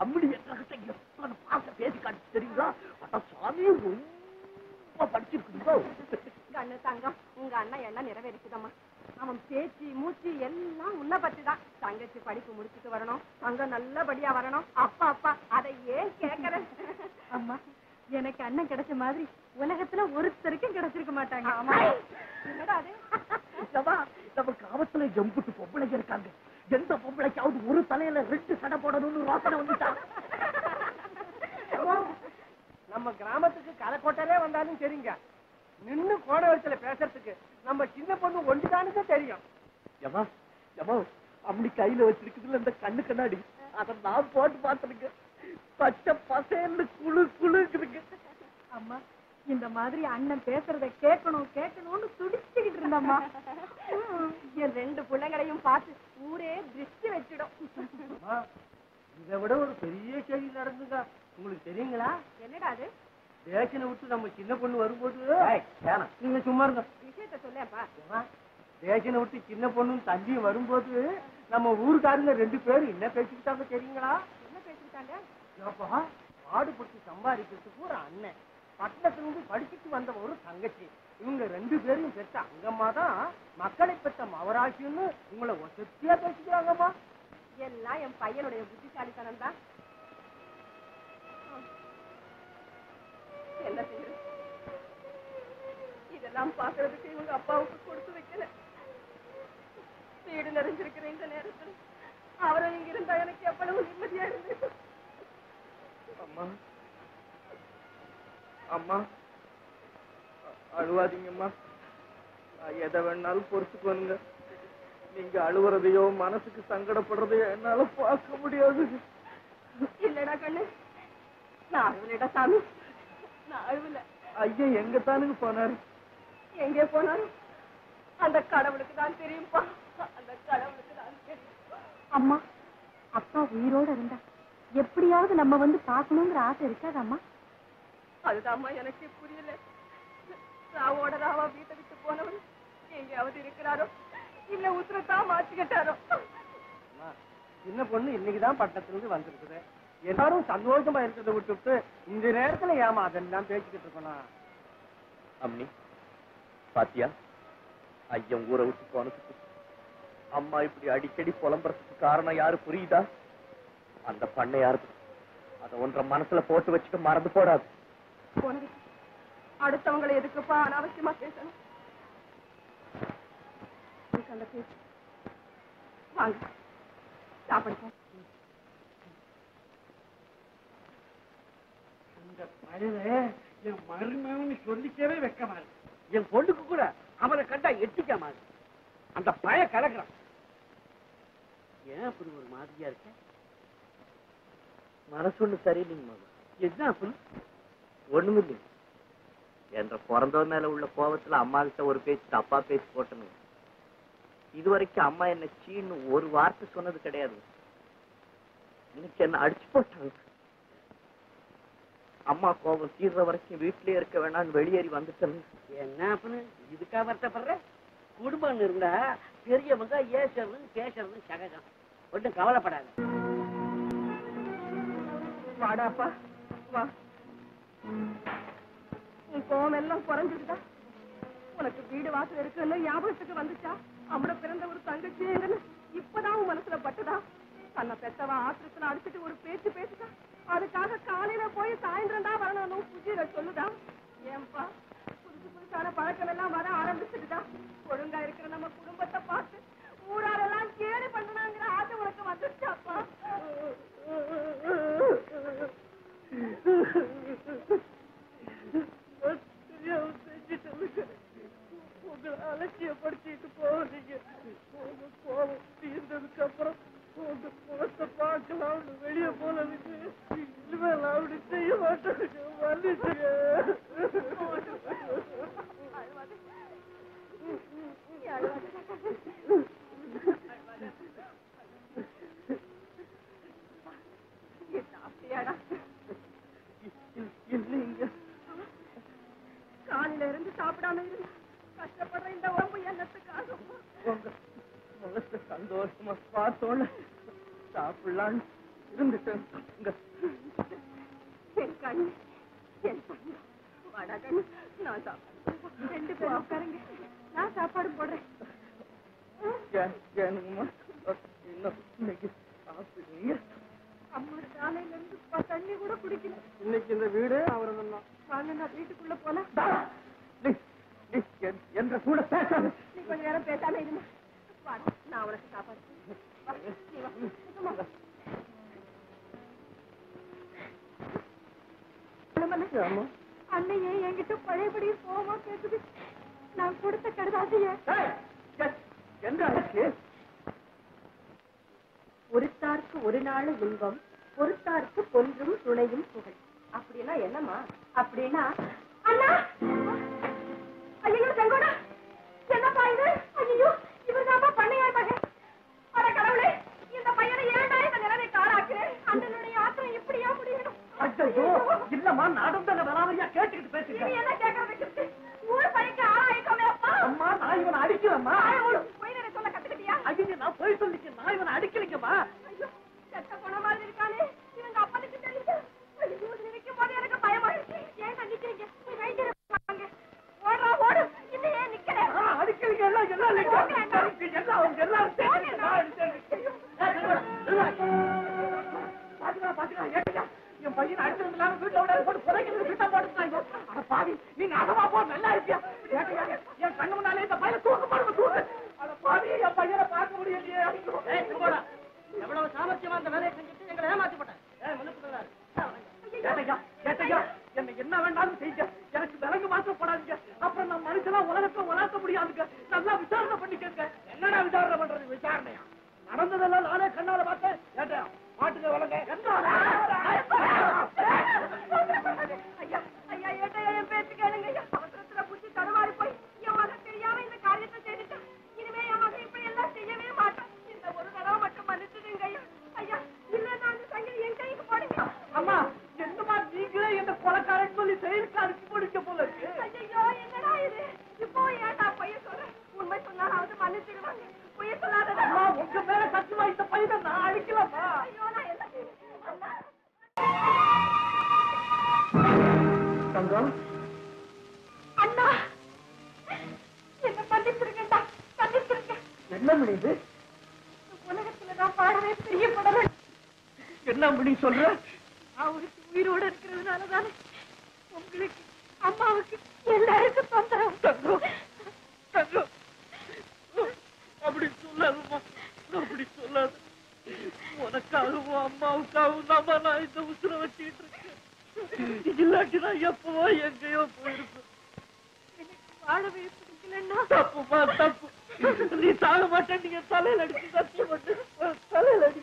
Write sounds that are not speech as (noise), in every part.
அம்மடி என்கிட்ட எத்தனை பாச பேசி காட்டு தெரியுங்களா அட சாமி ரொம்ப படிச்சிருக்குங்களோ கண்ணு தங்கம் உங்க அண்ணன் எண்ணம் நிறைவேறிச்சுதம்மா அவன் பேச்சு மூச்சு எல்லாம் உன்னை பத்தி தான் தங்கச்சி படிப்பு முடிச்சுட்டு வரணும். தங்கம் நல்லபடியா வரணும். அப்பா அப்பா அதை ஏன் கேக்குற அம்மா எனக்கு அண்ணன் கிடைச்ச மாதிரி உலகத்துல ஒருத்தருக்கும் கிடைச்சிருக்க மாட்டாங்க. ஆமா. என்னடா அது? நம்ம கிராமத்துல எம்புட்டு பொம்பளைங்க இருக்காங்க. எந்த பொம்பளைக்காவது ஒரு தலையில ரெண்டு சடை போடணும்னு ரோசனை வந்துட்டா? நம்ம கிராமத்துக்கு களைக்கோட்டரே வந்தாலும் சரிங்க. நின்னு கோணவரத்துல பேசுறதுக்கு நம்ம சின்ன பொண்ணு ஒன்றுதானுக்கு தெரியும். ஏமா ஏமா அப்படி கையில வச்சிருக்குதுல இந்த கண்ணு கண்ணாடி? அத நான் போட்டு பாத்துருங்க பச்சை பசேன்னு குழு குழுக்குதுங்க அம்மா இந்த மாதிரி அண்ணன் பேசுறத கேட்கணும் கேட்கணும்னு துடிச்சுக்கிட்டு இருந்தம்மா. என் ரெண்டு பிள்ளைங்களையும் பார்த்து ஊரே திருஷ்டி வச்சிடும். இதை விட ஒரு பெரிய செய்தி நடந்துங்க உங்களுக்கு தெரியுங்களா? என்னடா அது? தேசனை விட்டு நம்ம சின்ன பொண்ணு வரும்போது நீங்க சும்மா இருங்க. விஷயத்த சொல்லேப்பா தேசனை விட்டு சின்ன பொண்ணும் தம்பியும் வரும்போது நம்ம ஊருக்காரங்க ரெண்டு பேரும் என்ன பேசிக்கிட்டாங்க தெரியுங்களா? என்ன பேசிக்கிட்டாங்க? ஏப்பா பாடுபட்டு சம்பாதிக்கிறதுக்கு ஒரு அண்ணன். பட்டணத்துல இருந்து படிச்சுட்டு வந்த ஒரு தங்கச்சி. இவங்க ரெண்டு பேரும் பெற்ற அங்கம்மா தான் மக்களை பெற்ற மவராசின்னு உங்களை ஒசத்தியா பேசிக்கிறாங்கம்மா. எல்லாம் என் பையனுடைய புத்திசாலித்தனம் தான். என்ன செய்யறது? இதெல்லாம் பாக்குறதுக்கு இவங்க அப்பாவுக்கு கொடுத்து வைக்கல. வீடு நிறைஞ்சிருக்கிற இந்த நேரத்தில் அவரும் இங்க இருந்தா எனக்கு எவ்வளவு நிம்மதியா இருந்தது. அம்மா. அம்மா. அழுவாதீங்கம்மா. எதை வேணாலும் பொறுத்துக்கோனுங்க நீங்க அழுவுறதையோ மனசுக்கு சங்கடப்படுறதையோ என்னால பார்க்க முடியாது. இல்லடா கண்ணு? நான் அழுவலடா சாமி. நான் அழுவல. ஐயா எங்க தானுங்க போனாரு? எங்கே போனாலும் அந்த கடவுளுக்கு தான் தெரியும்பா. அந்த கடவுளுக்கு தான் தெரியும் அம்மா அப்பா உயிரோட இருந்தா எப்படியாவது நம்ம வந்து பார்க்கணுங்கிற ஆசை இருக்காதம்மா அதுதாம்மா எனக்கு புரியல. ராவோட ராவா வீட்டை விட்டு போனவர் எங்கேயாவது இருக்கிறாரோ? இல்ல உத்தரத்தான் மாத்திக்கிட்டாரோ அம்மா, சின்ன பொண்ணு இன்னைக்குதான் பட்டணத்துல இருந்து வந்திருக்குது. எல்லாரும் சந்தோஷமா இருக்கிறத விட்டுவிட்டு இந்த நேரத்துல ஏமா அதெல்லாம் பேசிக்கிட்டு இருக்கணும்? அம்மி பாத்தியா? ஐயன் ஊரை விட்டு போனதுக்கு அம்மா இப்படி அடிக்கடி புலம்புறதுக்கு காரணம் யாரு புரியுதா? அந்த பண்ணை யாரு அத ஒன்ற மனசுல போட்டு வச்சுக்க மறந்து போடாது. அடுத்தவங்களை எதுக்குப்பா அனாவசியமா பேசணும்? இதுக்கு அந்த பேச்சு. வாங்க. சாப்பிடுங்க இந்த பையனை என் மருமகன்னு சொல்லிக்கவே வைக்கமா இருக்கு. என் பொண்ணுக்கு கூட அவனை கண்டா எட்டிக்காம இருக்கு. அந்த பய கலக்குறான். ஏன் அப்படி ஒரு மாதிரியா இருக்க? மனசு ஒண்ணு சரியில்லைங்க மாமா. என்ன அப்படி? ஒண்ணுமில்லைங்க. என்ற பிறந்தவ மேல உள்ள கோபத்துல அம்மா கிட்ட ஒரு பேச்சு தப்பா பேசி போட்டனுங்க இது வரைக்கும் அம்மா என்ன சீன்னு ஒரு வார்த்தை சொன்னது கிடையாது. இன்னைக்கு என்ன அடிச்சு போட்டாங்க. அம்மா கோபம் தீர்ற வரைக்கும் வீட்லயே இருக்க வேணாம்னு வெளியேறி வந்துட்டேன். என்ன அப்பனு? இதுக்கா வருத்தப்படுற? குடும்பம் இருந்தா பெரியவங்க ஏசுறது பேசுறது சகஜம். ஒன்றும் கவலைப்படாத. வாடாப்பா வா. உன் கோவம் எல்லாம் குறைஞ்சிருக்கா உனக்கு வீடு வாசல் இருக்குன்னு ஞாபகத்துக்கு வந்துச்சா? அவட பிறந்த ஒரு தங்கச்சி எங்கன்னு இப்பதான் உன் மனசுல பட்டுதா? தன்னை பெத்தவ ஆத்திரத்துல அடிச்சுட்டு ஒரு பேச்சு பேசுதா? அதுக்காக காலையில போய் சாயந்தரம் தான் வரணும் புதிய சொல்லுதா? ஏன்பா புதுசு புதுசான பழக்கம் எல்லாம் வர ஆரம்பிச்சுட்டுதான் ஒழுங்கா இருக்கிற நம்ம குடும்பத்தை பார்த்து ஊராரெல்லாம் கேலி பண்ணணுங்கிற ஆசை உனக்கு வந்துருச்சாப்பா தெரியாம செஞ்சுட்டேன் உங்களை அலட்சியப்படுத்திட்டு போவீங்க உங்க கோபம் தீர்ந்ததுக்கு அப்புறம் உங்க முகத்தை பார்க்கலாம்னு வெளியே போனதுக்கு இனிமேல் அப்படி செய்ய மாட்டேங்க வந்துச்சுங்க காலையில இருந்து சாப்பிடாம இருந்து கஷ்டப்படுற இந்த உடம்பு என்னத்துக்காகும் உங்க முகத்தை சந்தோஷம் சந்தோஷமா பார்த்தோன்னு சாப்பிடலான்னு இருந்துட்டேன் இங்க என் கண்ணு என் தங்கம் வாடா கண்ணு நான் சாப்பாடு ரெண்டு பேரும் உட்காருங்க. நான் சாப்பாடு போடுறேன். இன்னைக்கு அம்மா காலையில இருந்து தண்ணி கூட குடிக்கல. இன்னைக்கு இந்த வீடு அவர் தான் வாங்க நான் வீட்டுக்குள்ள போலாம். நீ நீ என்- என்ற கூட பேசாத. நீ கொஞ்ச நேரம் பேசாம இருமா. நான் உனக்கு சாப்பாடு. (laughs) வா, நீ வா. சுத்தமா வா. ஆமா. அண்ணன் ஏன் என்கிட்ட பழையபடி போமா பேசுது நான் கொடுத்த கடுதாசிய ஒருத்தார்க்கு ஒரு நாள் இன்பம் பொறுத்தார்க்கு பொன்றும் துணையும் புகழ் அப்படின்னா என்னம்மா அப்படின்னா அண்ணா ஐயோ செங்கோடா என்னப்பா இது ஐயோ இவர்தான்ப்பா பண்ணையார் மகன் அட கடவுளே இந்த பையனை ஏன்டா இந்த நிலைமை காராக்கிறேன் அண்ணனுடைய ஆத்திரம் இப்படியா முடியணும் ஐயோ இல்லம்மா நானும் தானே வராமையா கேட்டுக்கிட்டு பேசிட்டேன் என்ன கேட்கறதுக்கு ஊர் பையனுக்கு ஆளாயிட்டோமே அப்பா அம்மா நான் இவனை அடிக்கிறேம்மா போய் சொல்ல கத்துக்கிட்டியா ஐயோ நான் போய் சொல்லிக்க நான் இவனை அடிக்கலைங்கம்மா ஐயோ, செத்த போன மாதிரி இருக்கானே. இவங்க அப்பனுக்கு தெரியுது. ஐயோ, நினைக்கும் போது எனக்கு பயமாயிடுச்சு. ஏன்டா நிக்கிறீங்க? போய் வைத்தியரை பாருங்க. ஓடுறா, ஓடு. இன்னும் ஏன் நிக்கிற? ஆ, அடிக்கலைங்க எல்லாம் எல்லாம். எல்லாம் அவங்க எல்லாரும் சேர்ந்து போங்கடா. என் பையனை வீட்டுல விட போட்டு புதைக்கிறது வீட்டை போட்டுட்டாங்க. அட பாவி, நீங்க அதவா போ, நல்லா? ஏய்யா, என் கண்ணு முன்னாலே இந்த பையனை தூக்கு போடுங்க, தூக்கு. அட பாவி, என் பையனை பார்க்க முடியலையே. எவ்வளவு சாமர்த்தியமா அந்த வேலையை செஞ்சுட்டு எங்களை ஏமாத்தி போட்டேன் என்னை என்ன வேண்டாலும் செய்யுங்க. எனக்கு விலங்கு மாற்றம் போடாதீங்க. அப்புறம் நான் மனுஷனா உலகத்துல உலாத்த முடியாதுங்க. நல்லா விசாரணை பண்ணிக்கங்க. என்னடா விசாரணை பண்றது? விசாரணையா? நடந்ததெல்லாம் நானே கண்ணால பார்த்தேன். ஏட்டையா, மாட்டுங்க விலங்க. ஐயா, ஐயா, ஏட்டையா, என் பேச்சு கேளுங்க ஐயா. அவசரத்துல புத்தி தடுமாறி போய் என் மகன் தெரியாம இந்த காரியத்தை செய்துட்டான். இனிமே என் மகன் இப்படி எல்லாம் செய்யவே மாட்டான். இந்த ஒரு தடவை மட்டும் மன்னிச்சிடுங்க ஐயா. ஐயா, இல்லைன்னா அந்த சங்கிலி என் கைக்கு போடுங்க. அம்மா, என்னம்மா நீங்களே என்ன கொலைக்காரன்னு சொல்லி செயலுக்கு அனுப்பி முடிக்க போல இருக்கு. ஐயையோ, என்னடா இது? இப்போ ஏன்டா பொய்ய சொல்ற? உண்மை சொன்னாலாவது மன்னிச்சிடுவாங்க. பொய்ய சொல்லாதடா. அம்மா, உங்க மேல சத்தியமா இந்த பையனை நான் அடிக்கலாமா? ஐயோ, நான் என்ன செய்வேன்? அண்ணா. தங்கம், அண்ணா. என்ன மன்னிச்சிருங்கடா மன்னிச்சிருங்க என்ன முடியுது உலகத்துல நான் பாடவே பிரியப்படல. என்ன முடி சொல்ற? அவருக்கு உயிரோட இருக்கிறதுனாலதானே உங்களுக்கு அம்மாவுக்கு எல்லாருக்கும் தொந்தரவு. தங்கம், தங்கம். அப்படி சொல்லாதம்மா அப்படி சொல்லாத. உனக்காகவும் அம்மாவுக்காகவும் தான் நான் இந்த உசுர வச்சுக்கிட்டு இருக்கேன். இல்லாட்டி நான் எப்பவோ எங்கேயோ போயிருப்பேன். வாழவே பிடிக்கலன்னா? தப்புமா தப்பு. நீ சாக மாட்டேன் நீங்க தலையில அடிச்சு சத்தியம் பண்ணு. தலையில அடி.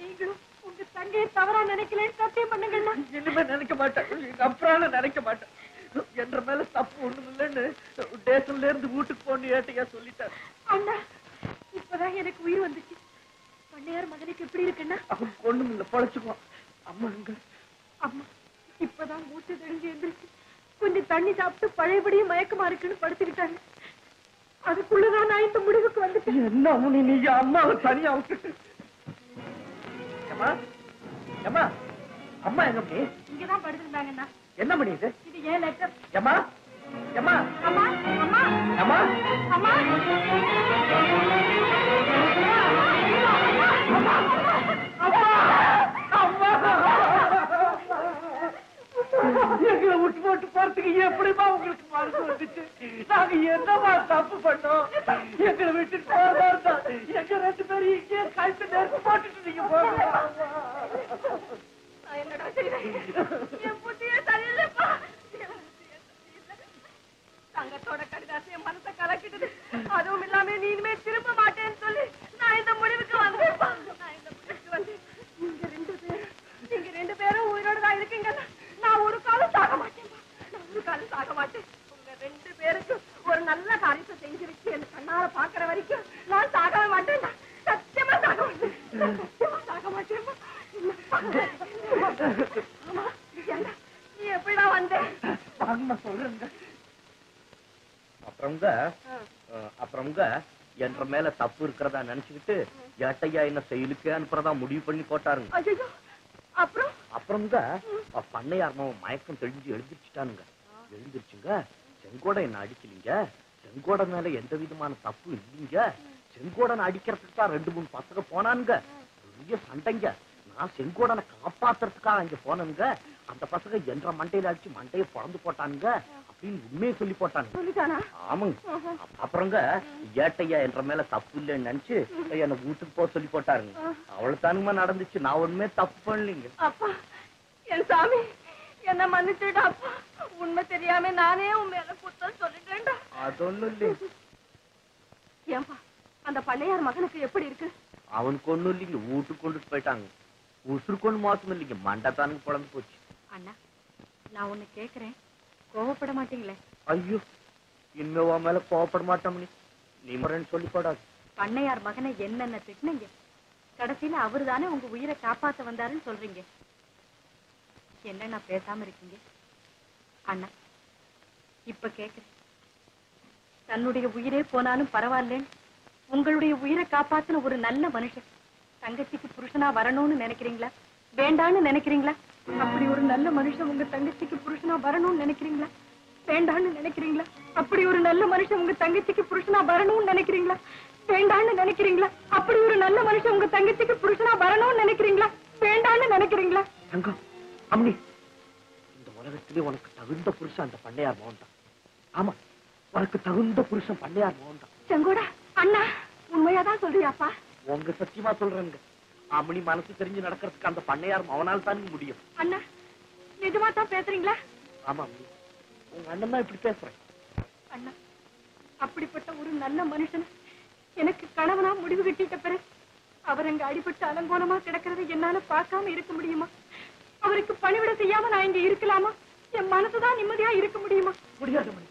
நீங்களும் உங்க தங்கையை தவறா நினைக்கலன்னு சத்தியம் பண்ணுங்கண்ணா இனிமே நினைக்க மாட்டேன். அப்புறம் நினைக்க மாட்டேன். என்ற மேல தப்பு ஒண்ணும் இல்லைன்னு டேஷன்ல இருந்து வீட்டுக்கு போன்னு ஏட்டையா சொல்லிட்டாரு அண்ணா இப்பதான் எனக்கு உயிர் வந்துச்சு. பண்ணையார் மகனுக்கு எப்படி இருக்குன்னா? அவனுக்கு ஒண்ணும் இல்ல பொழைச்சுக்குவான் அம்மா எங்க அம்மா இப்பதான் மூச்சு தெளிஞ்சு எந்திரிச்சு கொஞ்சம் தண்ணி சாப்பிட்டு பழையபடியும் மயக்கமா இருக்குன்னு படுத்துக்கிட்டாங்க. அதுக்குள்ளதான் நான் இந்த முடிவுக்கு வந்துட்டேன். என்ன முனி நீங்க அம்மாவை தனியா ஏம்மா? அம்மா எங்க மணி இங்கதான் படுத்திருந்தாங்கண்ணா என்ன மணி இது? இது ஏன் லெட்டர். ஏம்மா? ஏம்மா? அம்மா அம்மா. ஏம்மா? அம்மா. விட்டு போட்டு போறதுக்கு எப்படிமா உங்களுக்கு மனசு வந்துச்சு? நாங்க என்னமா தப்பு பண்ணோம்? எங்களை விட்டு போறதா இருந்தா எங்க ரெண்டு பேரும் இங்கே கழுத்து நெருப்பு போட்டுட்டு நீங்க போங்க தங்கத்தோட கடிதாசி மனசை கலக்கிட்டது. அதுவும் இல்லாம நீ இனிமே திரும்ப மாட்டேன்னு சொல்லி நான் இந்த முடிவுக்கு வந்தேன் நான் இந்த முடிவுக்கு வந்து நீங்க ரெண்டு பேரும் நீங்க ரெண்டு பேரும் உயிரோட தான் இருக்கீங்க நான் ஒரு காலம் சாக மாட்டேன்ப்பா காலம் சாக மாட்டேன் உங்க ரெண்டு பேருக்கு ஒரு நல்ல காரியத்தை செஞ்சு வச்சு என் கண்ணால பாக்குற வரைக்கும் நான் சாகவே மாட்டேன் சத்தியமா சாக மாட்டேன். சத்தியமா சாக ஆமா ஏண்டா, நீ எப்படிடா வந்த? வாங்கம்மா சொல்றேங்க அப்புறம்ங்க அப்புறம்ங்க என்ற மேல தப்பு இருக்கிறதா நினைச்சுக்கிட்டு ஏட்டையா என்ன செயலுக்கே அனுப்புறதா முடிவு பண்ணி போட்டாருங்க. அப்புறம்? அப்புறம்ங்க பண்ணையார் மயக்கம் தெளிஞ்சு எழுந்திருச்சுட்டானுங்க. எழுந்திருச்சுங்க. செங்கோட என்ன அடிக்கலீங்க. செங்கோட மேல எந்த விதமான தப்பு இல்லைங்க. செங்கோடனை அடிக்கிறதுக்கு தான் ரெண்டு மூணு பசங்க போனானுங்க. பெரிய சண்டைங்க. நான் செங்கோடனை காப்பாத்துறதுக்காக அங்க போனேங்க அந்த பசங்க என்ற மண்டையில அடிச்சு மண்டைய பிறந்து போட்டானுங்க அப்படின்னு உண்மையை சொல்லி போட்டானுங்க. ஆமாங்க. அப்புறங்க ஏட்டையா என்ற மேல தப்பு இல்லைன்னு நினைச்சு என்ன வீட்டுக்கு போக சொல்லி போட்டாருங்க. அவளுக்கு தானுமா நடந்துச்சு. நான் ஒண்ணுமே தப்பு பண்ணலீங்க. அப்பா என் சாமி. என்ன மன்னிச்சுடா உண்மை தெரியாம நானே உன் மேல குத்தம் சொல்லிட்டேன்டா. அது ஒண்ணும் இல்லைங்க ஏன்பா அந்த பண்ணையார் மகனுக்கு எப்படி இருக்கு? அவனுக்கு ஒண்ணும் இல்லைங்க வீட்டுக்கு கொண்டுட்டு போயிட்டாங்க. உசுறு கொண்டு மோசம் இல்லைங்க மண்டத்தானுக்கு குழம்பு போச்சு. அண்ணா நான் ஒண்ணு கேக்குறேன். கோவப்பட மாட்டீங்களே? ஐயோ உன் மேல கோவப்பட மாட்டோம் நீ முறைன்னு சொல்லி போடாது. பண்ணையார் மகனை என்னென்ன திட்டினீங்க? கடைசியில அவரு தானே உங்க உயிரை காப்பாத்த வந்தாருன்னு சொல்றீங்க. என்னண்ணா பேசாம இருக்கீங்க? அண்ணா இப்ப கேக்குறேன். தன்னுடைய உயிரே போனாலும் பரவாயில்லன்னு உங்களுடைய உயிரை காப்பாத்தின ஒரு நல்ல மனுஷன் தங்கச்சிக்கு புருஷனா வரணும்னு நினைக்கிறீங்களா? வேண்டான்னு நினைக்கிறீங்களா? அப்படி ஒரு நல்ல மனுஷன் உங்க தங்கச்சிக்கு புருஷனா வரணும்னு நினைக்கிறீங்களா? வேண்டான்னு நினைக்கிறீங்களா? அப்படி ஒரு நல்ல மனுஷன் உங்க தங்கச்சிக்கு புருஷனா வரணும்னு நினைக்கிறீங்களா? வேண்டான்னு நினைக்கிறீங்களா? அப்படி ஒரு நல்ல மனுஷன் உங்க தங்கச்சிக்கு புருஷனா வரணும்னு நினைக்கிறீங்களா? வேண்டான்னு நினைக்கிறீங்களா? தங்கம். அம்மனி இந்த உலகத்திலே உனக்கு தகுந்த புருஷன் அந்த பண்ணையார் மோகன் தான் ஆமா உனக்கு தகுந்த புருஷன் பண்ணையார் மோகன் தான் செங்கோடா அண்ணா உண்மையாதான் சொல்றியாப்பா? உங்க சத்தியமா சொல்றேங்க அம்மனி மனசு தெரிஞ்சு நடக்கிறதுக்கு அந்த பண்ணையார் மவனால் தான் முடியும். அண்ணா நிஜமா தான் பேசுறீங்களா? ஆமா அம்மனி உங்க அண்ணன் தான் இப்படி பேசுறேன் அண்ணா அப்படிப்பட்ட ஒரு நல்ல மனுஷன் எனக்கு கணவனா முடிவு கட்டிட்ட பிறகு அவர் அங்க அடிபட்டு அலங்கோலமா கிடக்கிறதை என்னால பார்க்காம இருக்க முடியுமா? அவருக்கு பணிவிட செய்யாம நான் இங்க இருக்கலாமா? என் மனசுதான் நிம்மதியா இருக்க முடியுமா? முடியாது அம்மனி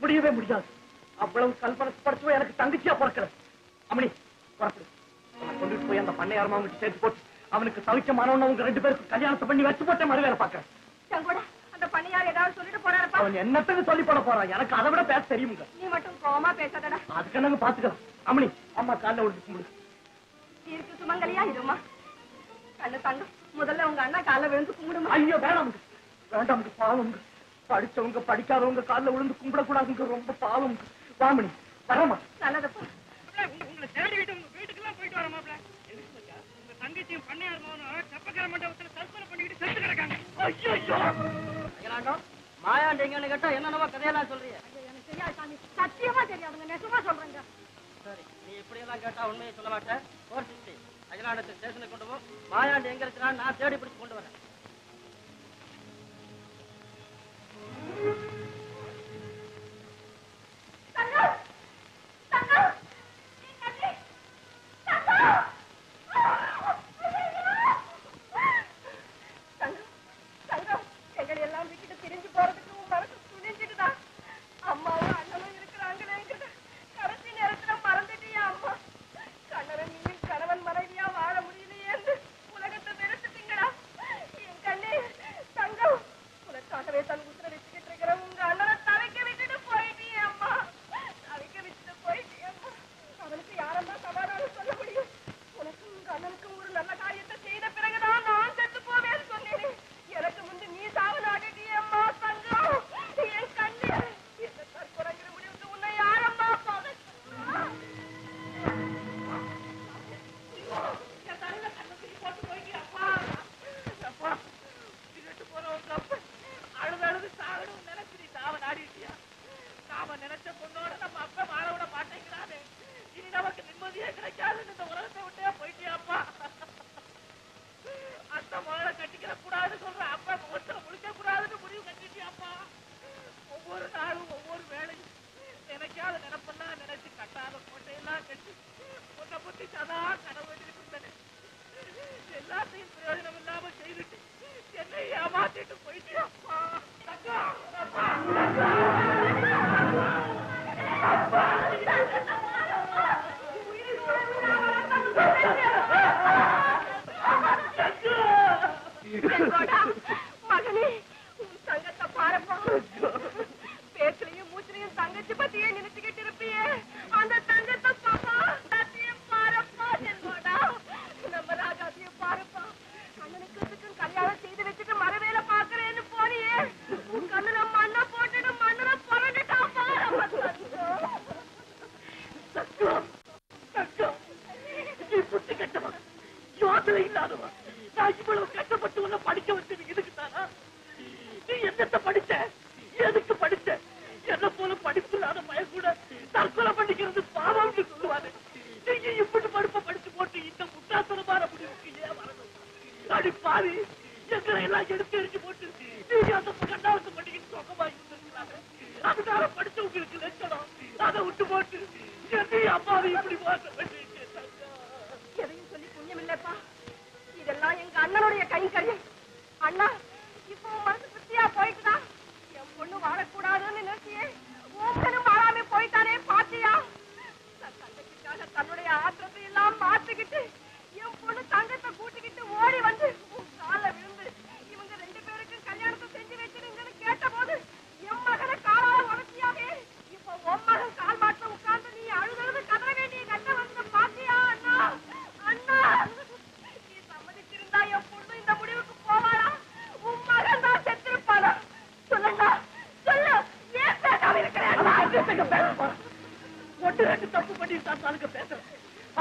முடியவே முடியாது. அவ்வளவு கல்பனை படைச்சவன் எனக்கு தங்கச்சியா பிறக்கல அம்மனி புறப்படு. கொண்டுட்டு போய் அந்த பண்ணையார் மாமன் சேர்த்து போட்டு அவனுக்கு சவிக்கமானவன உங்க ரெண்டு பேருக்கு கல்யாணத்தை பண்ணி வச்சு போட்டே மறு வேலை செங்கோடா அந்த பண்ணையார் ஏதாவது சொல்லிட்டு போறாருப்பா? அவன் என்னத்துக்கு சொல்லி போட போறான் எனக்கு அதை விட பேச தெரியுங்க நீ மட்டும் கோவமா பேசாதடா. அதுக்கு நாங்க பாத்துக்கலாம் அம்மனி அம்மா காலைல விழுந்து கும்பிடு. இருக்கு சுமங்கலியா இருமா? கண்ணு தங்கம். முதல்ல உங்க அண்ணா கால விழுந்து கும்பிடுமா ஐயோ வேணாமுங்க வேண்டாமுங்க பாவங்க படிச்சவங்க படிக்காதவங்க காலைல விழுந்து கும்பிடக்கூடாதுங்க ரொம்ப பாவங்க வாமணி வரமா நல்லதப்பா. உங்களை தேடி விட்டு உங்க போயிட்டு வர மாப்ள உங்க தங்கச்சியும் பண்ணையார் மகனும் செப்பக்கர மண்டபத்துல தற்கொலை பண்ணிக்கிட்டு செத்து கிடக்காங்க. ஐயோ மாயாண்டி எங்கன்னு கேட்டா என்னென்னவோ கதையெல்லாம் சொல்றீங்க. எனக்கு தெரியாது சாமி. சத்தியமா தெரியாதுங்க நெசமா சொல்றேங்க. சரி நீ இப்படி எல்லாம் கேட்டா உண்மையை சொல்ல மாட்டேன். ஃபோர் ஸ்டேஷனுக்கு கொண்டு போ. மாயாண்டி எங்க இருக்கிறான்னு நான் தேடி பிடிச்சு கொண்டு வரேன். பண்ணி தாத்தாளுக்கு பேசுறேன்.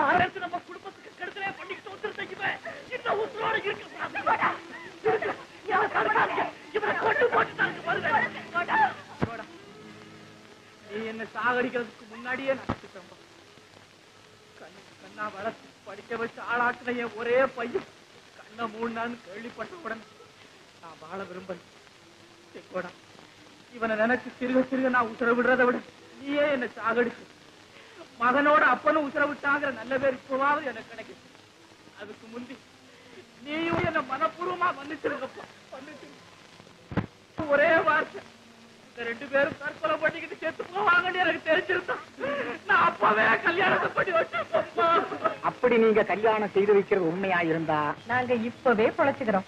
ஆயிரத்து நம்ம குடும்பத்துக்கு கெடுதலே பண்ணிக்கிட்டு வந்துருந்தீங்க இந்த உசுரோட இருக்க இவரை கொண்டு பாருங்க நீ என்ன சாகடிக்கிறதுக்கு முன்னாடியே கண்ணுக்கு கண்ணா வளர்த்து படிக்க வச்சு ஆளாட்டுன என் ஒரே பையன். கண்ணை மூணான்னு கேள்விப்பட்ட உடனே நான் வாழ விரும்பல. செக்கோடா இவனை நினைச்சு சிறுக சிறுக நான் உசுர விடுறதை விட நீயே என்ன சாகடிச்சு. மகனோட அப்பனும் உசுர விட்டாங்கிற நல்ல பேர் இப்பவாவது எனக்கு கிடைக்கும் அதுக்கு முந்தி நீயும் என்ன மனப்பூர்வமா மன்னிச்சிருங்கப்பா. மன்னிச்சிருங்க ஒரே வார்த்தை. இந்த ரெண்டு பேரும் தற்கொலை பண்ணிக்கிட்டு செத்து போவாங்கன்னு எனக்கு தெரிஞ்சிருந்தா நான் அப்பவே கல்யாணத்தை பண்ணி வச்சிருப்பேன்ப்பா. அப்படி நீங்க கல்யாணம் செய்து வைக்கிறது உண்மையா இருந்தா? நாங்க இப்பவே பொழைச்சுக்கிறோம்.